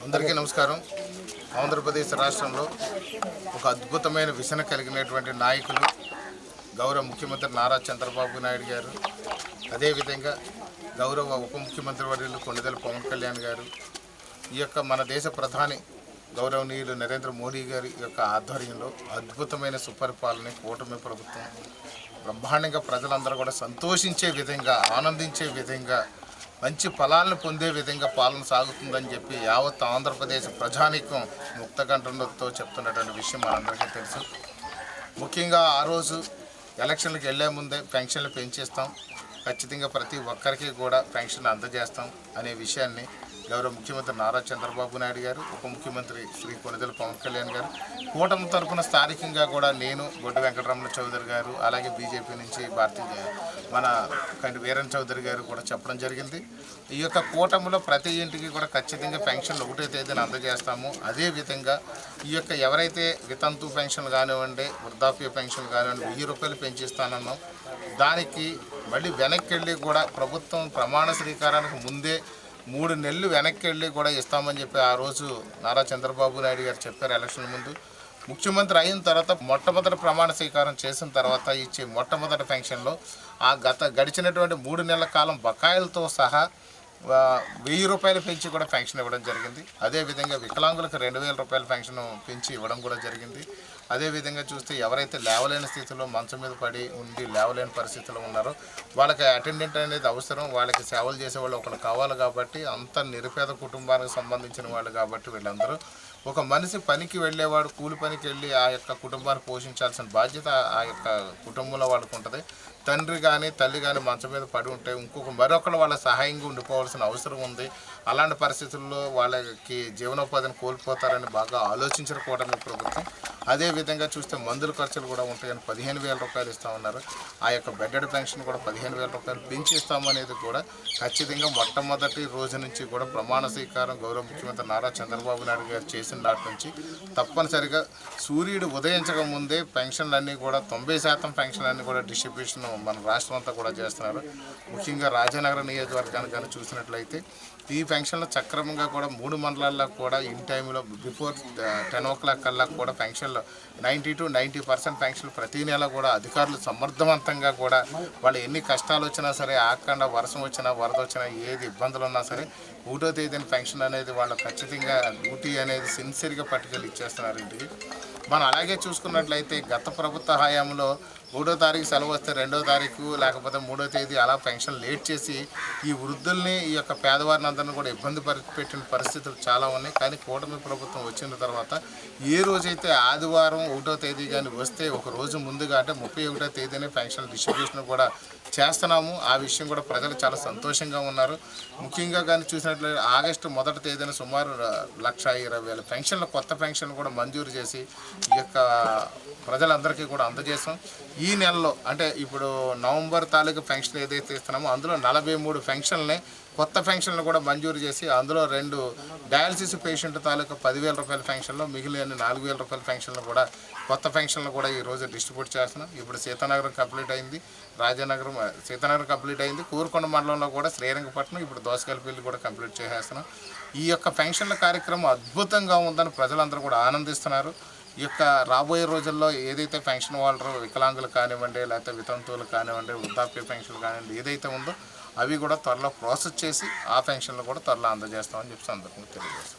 అందరికీ నమస్కారం. ఆంధ్రప్రదేశ్ రాష్ట్రంలో ఒక అద్భుతమైన విసన కలిగినటువంటి నాయకులు గౌరవ ముఖ్యమంత్రి నారా చంద్రబాబు నాయుడు గారు అదేవిధంగా గౌరవ ఉప ముఖ్యమంత్రి వర్యులు కొండదల పవన్ కళ్యాణ్ గారు ఈ యొక్క మన దేశ ప్రధాని గౌరవనీయులు నరేంద్ర మోడీ గారి యొక్క ఆధ్వర్యంలో అద్భుతమైన సుపరిపాలన కూటమి ప్రభుత్వం బ్రహ్మాండంగా ప్రజలందరూ కూడా సంతోషించే విధంగా ఆనందించే విధంగా మంచి ఫలాలను పొందే విధంగా పాలన సాగుతుందని చెప్పి యావత్ ఆంధ్రప్రదేశ్ ప్రజానీకం ముక్తకంఠంతో చెప్తున్నటువంటి విషయం మనందరికీ తెలుసు. ముఖ్యంగా ఆ రోజు ఎలక్షన్లకు వెళ్ళే ముందే పెన్షన్లు పెంచేస్తాం. ఖచ్చితంగా ప్రతి ఒక్కరికి కూడా పెన్షన్ అందజేస్తాం అనే విషయాన్ని గౌరవ ముఖ్యమంత్రి నారా చంద్రబాబు నాయుడు గారు ఉప ముఖ్యమంత్రి శ్రీ కొనిదెల పవన్ కళ్యాణ్ గారు. కూటమి తరపున స్థానికంగా కూడా నేను గొడ్డ వెంకటరమణ చౌదరి గారు అలాగే బీజేపీ నుంచి భారతీయ మన కంటి వీరన్ చౌదరి గారు కూడా చెప్పడం జరిగింది. ఈ యొక్క కూటమిలో ప్రతి ఇంటికి కూడా ఖచ్చితంగా పెన్షన్లు ఒకటే తేదీని అందజేస్తాము. అదేవిధంగా ఈ యొక్క ఎవరైతే వితంతు పెన్షన్ కానివ్వండి వృద్ధాప్య పెన్షన్ కానివ్వండి వెయ్యి రూపాయలు పెంచిస్తానన్నాం దానికి మళ్ళీ వెనక్కి వెళ్ళి కూడా ప్రభుత్వం ప్రమాణ స్వీకారానికి ముందే మూడు నెలలు వెనక్కి వెళ్ళి కూడా ఇస్తామని చెప్పి ఆ రోజు నారా చంద్రబాబు నాయుడు గారు చెప్పారు ఎలక్షన్ ముందు. ముఖ్యమంత్రి అయిన తర్వాత మొట్టమొదటి ప్రమాణ స్వీకారం చేసిన తర్వాత ఇచ్చే మొట్టమొదటి పెన్షన్లో ఆ గత గడిచినటువంటి మూడు నెలల కాలం బకాయిలతో సహా వెయ్యి రూపాయలు పెంచి కూడా పెన్షన్ ఇవ్వడం జరిగింది. అదేవిధంగా వికలాంగులకు రెండు వేల రూపాయల పెన్షన్ పెంచి ఇవ్వడం కూడా జరిగింది. అదేవిధంగా చూస్తే ఎవరైతే లేవలేని స్థితిలో మంచం మీద పడి ఉండి లేవలేని పరిస్థితిలో ఉన్నారో వాళ్ళకి అటెండెంట్ అనేది అవసరం. వాళ్ళకి సేవలు చేసే వాళ్ళు ఒకరు కావాలి కాబట్టి అంత నిరుపేద కుటుంబానికి సంబంధించిన వాళ్ళు కాబట్టి వీళ్ళందరూ ఒక మనిషి పనికి వెళ్ళేవాడు కూలి పనికి వెళ్ళి ఆ యొక్క కుటుంబాన్ని పోషించాల్సిన బాధ్యత ఆ యొక్క కుటుంబంలో వాళ్ళకు ఉంటుంది. తండ్రి కానీ తల్లి కానీ మంచం మీద పడి ఉంటే ఇంకొక మరొకరు వాళ్ళ సహాయంగా ఉండిపోవాల్సిన అవసరం ఉంది. అలాంటి పరిస్థితుల్లో వాళ్ళకి జీవనోపాధిని కోల్పోతారని బాగా ఆలోచించిన కూటమి ప్రభుత్వం. అదే విధంగా చూస్తే మందుల ఖర్చులు కూడా ఉంటాయని పదిహేను వేల రూపాయలు ఇస్తామన్నారు ఆ యొక్క బెడ్డెడ్ పెన్షన్ కూడా పదిహేను వేల రూపాయలు పెంచి ఇస్తామనేది కూడా ఖచ్చితంగా మొట్టమొదటి రోజు నుంచి కూడా ప్రమాణ స్వీకారం గౌరవ ముఖ్యమంత్రి నారా చంద్రబాబు నాయుడు గారు చేసిన నాటి నుంచి తప్పనిసరిగా సూర్యుడు ఉదయించక ముందే పెన్షన్లన్నీ కూడా తొంభై శాతం పెన్షన్లన్నీ కూడా డిస్ట్రిబ్యూషన్ మన రాష్ట్రం అంతా కూడా చేస్తున్నారు. ముఖ్యంగా రాజానగర నియోజకవర్గాన్ని కానీ చూసుకున్నట్లయితే ఈ ఫంక్షన్లో సక్రమంగా కూడా మూడు మండలాల్లో కూడా ఇన్ టైంలో బిఫోర్ టెన్ ఓ క్లాక్ కల్లా కూడా ఫంక్షన్లో నైంటీ టు నైంటీ పర్సెంట్ పెన్షన్లు ప్రతి నెల కూడా అధికారులు సమర్థవంతంగా కూడా వాళ్ళు ఎన్ని కష్టాలు వచ్చినా సరే ఆకుండా వర్షం వచ్చినా వరద వచ్చినా ఏది ఇబ్బందులు ఉన్నా సరే ఒకటో తేదీన పెన్షన్ అనేది వాళ్ళు ఖచ్చితంగా డ్యూటీ అనేది సిన్సియర్గా పట్టుకెళ్ళి ఇచ్చేస్తున్నారు ఇంటికి మనం అలాగే చూసుకున్నట్లయితే గత ప్రభుత్వ హయాంలో మూడో తారీఖు సెలవు వస్తే రెండో తారీఖు లేకపోతే మూడో తేదీ అలా పెన్షన్ లేట్ చేసి ఈ వృద్ధుల్ని ఈ యొక్క పేదవారిని అందరిని కూడా ఇబ్బంది పెట్టిన పరిస్థితులు చాలా ఉన్నాయి. కానీ కూటమి ప్రభుత్వం వచ్చిన తర్వాత ఏ రోజైతే ఆదివారం ఒకటో తేదీ కానీ వస్తే ఒక రోజు ముందుగా అంటే ముప్పై ఒకటో తేదీనే పెన్షన్ డిస్ట్రిబ్యూషన్ కూడా చేస్తున్నాము. ఆ విషయం కూడా ప్రజలు చాలా సంతోషంగా ఉన్నారు. ముఖ్యంగా కానీ చూసినట్లయితే ఆగస్టు మొదటి తేదీన సుమారు లక్ష ఇరవై వేల పెన్షన్లు కొత్త పెన్షన్ కూడా మంజూరు చేసి ఈ యొక్క ప్రజలందరికీ కూడా అందజేసాం ఈ నెలలో అంటే ఇప్పుడు నవంబర్ తాలూకు పెన్షన్ ఏదైతే ఇస్తున్నామో అందులో నలభై మూడు పెన్షన్లని కొత్త పెన్షన్లు కూడా మంజూరు చేసి అందులో రెండు డయాలసిస్ పేషెంట్ తాలూకా పదివేల రూపాయల పెన్షన్లు మిగిలిన నాలుగు వేల రూపాయల పెన్షన్లు కూడా కొత్త పెన్షన్లు కూడా ఈరోజు డిస్ట్రిబ్యూట్ చేస్తున్నాం. ఇప్పుడు సీతానగరం కంప్లీట్ అయింది రాజానగరం సీతానగరం కంప్లీట్ అయింది కూరుకొండ మండలంలో కూడా శ్రీరంగపట్నం ఇప్పుడు దోసకాయలపల్లి కూడా కంప్లీట్ చేసేస్తున్నాం. ఈ యొక్క పెన్షన్ల కార్యక్రమం అద్భుతంగా ఉందని ప్రజలందరూ కూడా ఆనందిస్తున్నారు. ఈ యొక్క రాబోయే రోజుల్లో ఏదైతే పెన్షన్ వాళ్ళు వికలాంగులు కానివ్వండి లేకపోతే వితంతువులు కానివ్వండి వృద్ధాప్య పెన్షన్లు కానివ్వండి ఏదైతే ఉందో అవి కూడా త్వరలో ప్రాసెస్ చేసి ఆ పెన్షన్లు కూడా త్వరలో అందజేస్తామని చెప్పి సందర్భంగా తెలియజేస్తాం